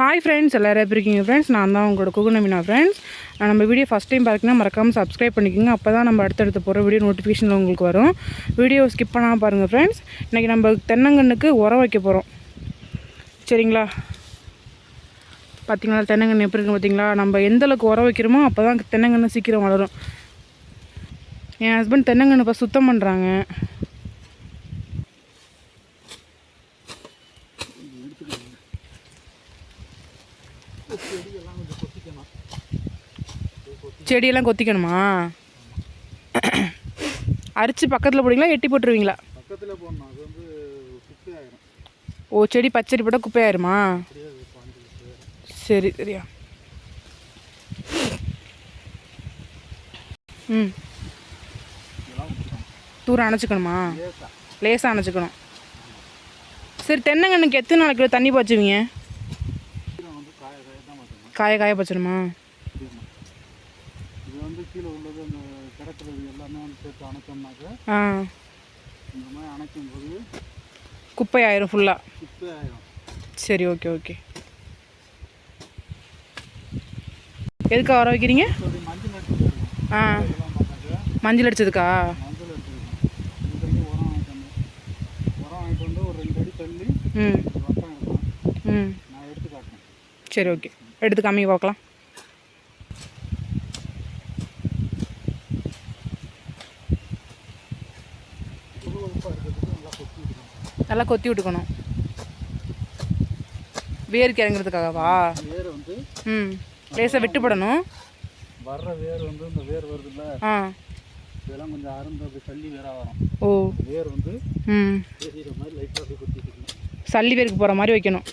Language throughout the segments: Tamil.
ஹாய் ஃப்ரெண்ட்ஸ் எல்லோரும் எப்படி இருக்கீங்க ஃப்ரெண்ட்ஸ் நான் தான் உங்களோட குகுணமினா ஃப்ரெண்ட்ஸ் நம்ம வீடியோ ஃபஸ்ட் டைம் பார்த்திங்கன்னா மறக்காமல் சப்ஸ்கிரைப் பண்ணிக்கோங்க. அப்போ தான் நம்ம அடுத்தடுத்து போகிற வீடியோ நோட்டிஃபிகேஷனில் உங்களுக்கு வரும். வீடியோ ஸ்கிப் பண்ணாமல் பாருங்கள் ஃப்ரெண்ட்ஸ் இன்றைக்கி நம்ம தென்னங்கன்றுக்கு உரம் வைக்க போகிறோம் சரிங்களா? பார்த்தீங்களா தென்னங்கன்று எப்படி இருக்கு பார்த்தீங்களா நம்ம எந்த அளவுக்கு உரம் வைக்கிறோமோ அப்போ தான் தென்னங்கன்று சீக்கிரம் வளரும். என் ஹஸ்பண்ட் தென்னங்கன்று இப்போ சுத்தம் பண்ணுறாங்க செடியெல்லாம் கொத்திக்கணுமா? அரிச்சு பக்கத்தில் போடுவீங்களா எட்டி போட்டுருவீங்களா? பக்கத்தில் போடணும் அது வந்து குப்பை ஆயிரும் ஓ செடி பச்சடி போட்டால் குப்பையாயிருமா? சரி சரியா. ம். தூரம் அணைச்சிக்கணுமா? லேசா. லேசாக அணைச்சிக்கணும். சரி தென்னங்கண்ணுக்கு எத்தனை நாளைக்கு தண்ணி பாய்ச்சுவீங்க கீழே வந்து காய காய தான் மாற்றணும் காய காய பாய்ச்சணுமா இது வந்து கீழே உள்ளது அந்த கிடக்கிறது எல்லாமே வந்து சேர்த்து அணைச்சோம்னாக்க ஆ. இந்த மாதிரி அணைக்கும் போது குப்பை ஆயிரும் ஃபுல்லாக குப்பை ஆயிரும். சரி ஓகே ஓகே எதுக்கா வர வைக்கிறீங்க? மஞ்சள் எடுத்துருக்கோம் ஆ. மஞ்சள் அடிச்சதுக்கா மஞ்சள் இங்கேருந்து உரம் வாங்கிட்டு வந்தேன். உரம் வாங்கிட்டு வந்து ஒரு ரெண்டு அடி தள்ளி ம். வட்டம் எடுக்கலாம் ம். நான் எடுத்து காட்டுறேன். சரி ஓகே எடுத்து காமி பார்க்கலாம். நல்லா கொத்தி விட்டுக்கணும். நல்லா கொத்தி விட்டுக்கணும் வேருக்கு இறங்குறதுக்காகவா வேர் வந்து ம் லேசாக விட்டுப்படணும். வர்ற வேர் வந்து இந்த வேர் வருதுல்ல ஆ. இதெல்லாம் கொஞ்சம் அருந்து அப்படி தள்ளி வேறாக வரும். ஓ. வேர் வந்து ம். மாதிரி லைட்டாக கொத்தி சல்லி வேருக்கு போகிற மாதிரி வைக்கணும்.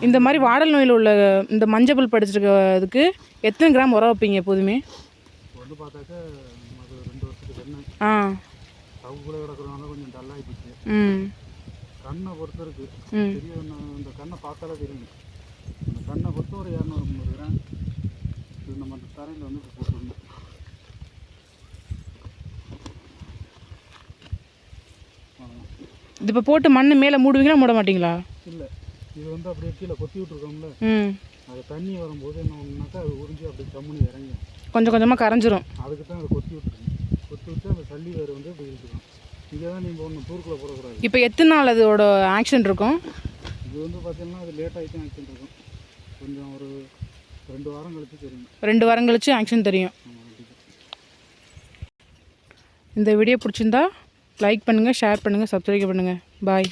இந்த மாதிரி வாடல் நோயில் உள்ள இந்த மஞ்சள் படிச்சிருக்கிறதுக்கு எத்தனை கிராம் உரம் வைப்பீங்க எப்போதுமே? ஆ. சவுக்குள்ளே கிடக்குறவங்க கொஞ்சம் டல்லாகி போச்சு ம். கண்ணை பொறுத்த இருக்கு. இந்த கண்ணை பார்த்தாலே தெரியும். கண்ணை பொறுத்து ஒரு இரநூறு முந்நூறு கிராம். இது நம்ம அந்த தரையில் வந்து இப்போ போட்டுருந்தோம். இது இப்போ போட்டு மண் மேலே மூடுவீங்களா மூட மாட்டீங்களா? இல்லை. இது வந்து அப்படியே கீழே கொத்தி விட்ருக்கோம்ல ம். அது தண்ணி வரும்போது என்ன ஒன்றுனாக்கா அது உறிஞ்சி அப்படியே கம்முன்னு இறங்கும் கொஞ்சம் கொஞ்சமாக கரைஞ்சிரும். அதுக்கு தான் அதை கொத்தி விட்டுருக்கோம். கொத்தி விட்டு அந்த சல்லி வேர் வந்து இப்படி இழுத்துக்கணும் இங்கே தான் நீங்கள் ஒன்று தூருக்குள்ளே போடக்கூடாது. இப்போ எத்தனை நாள் அதோட ஆக்ஷன் இருக்கும்? இது வந்து பார்த்தீங்கன்னா அது லேட் ஆகிட்டு ஆக்சிடென்ட் இருக்கும். கொஞ்சம் ஒரு ரெண்டு வாரம் கழிச்சு தெரியும். ரெண்டு வாரம் கழிச்சு ஆக்ஷன் தெரியும். இந்த வீடியோ பிடிச்சிருந்தா லைக் பண்ணுங்கள் ஷேர் பண்ணுங்கள் சப்ஸ்கிரைப் பண்ணுங்கள் பாய்